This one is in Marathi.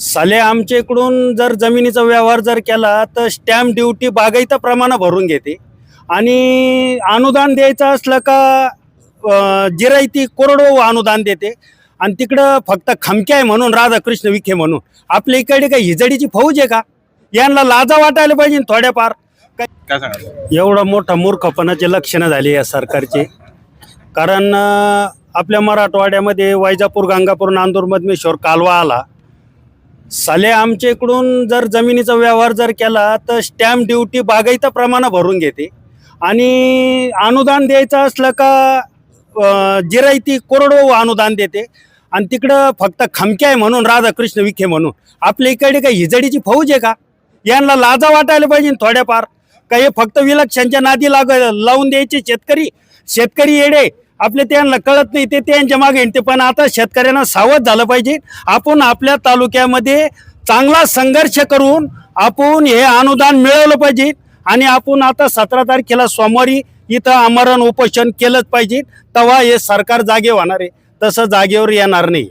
साले आमच्या इकडून जर जमिनीचा व्यवहार जर केला तर स्टॅम्प ड्युटी बागायतं प्रमाण भरून घेते. आणि अनुदान द्यायचं असलं का जिरायती कोरडो अनुदान देते. आणि तिकडं फक्त खमक्या आहे म्हणून राधाकृष्ण विखे म्हणून. आपल्या इकडे काय हिजडीची फौज आहे का? यांना लाजा वाटायला पाहिजे थोड्याफार. काय एवढं मोठं मूर्खपणाचे लक्षणं झाली या सरकारचे. कारण आपल्या मराठवाड्यामध्ये वैजापूर गंगापूर नांदूर मधमेश्वर कालवा आला. साले आमच्या इकडून जर जमिनीचा व्यवहार जर केला तर स्टॅम्प ड्युटी बागायता प्रमाण भरून घेते. आणि अनुदान द्यायचं असलं का जिरायती कोरडो अनुदान देते. आणि तिकडं फक्त खमक्या आहे म्हणून राधाकृष्ण विखे म्हणून. आपल्या इकडे काही हिजडीची फौज आहे का? यांना लाजा वाटायला पाहिजे थोड्याफार. का हे फक्त विलक्षणच्या नादी लाग लावून द्यायचे शेतकरी? शेतकरी येडे. आपले त्यांना कळत नाही ते त्यांच्या मागे हिंडते पण आता शेतकऱ्यांना सावध झालं पाहिजे. आपण आपल्या तालुक्यामध्ये चांगला संघर्ष करून आपण हे अनुदान मिळवलं पाहिजे. आणि आपण आता सतरा तारखेला सोमवारी इथं आमरण उपोषण केलंच पाहिजे. तेव्हा हे सरकार जागे होणार आहे. तसं जागेवर येणार नाही.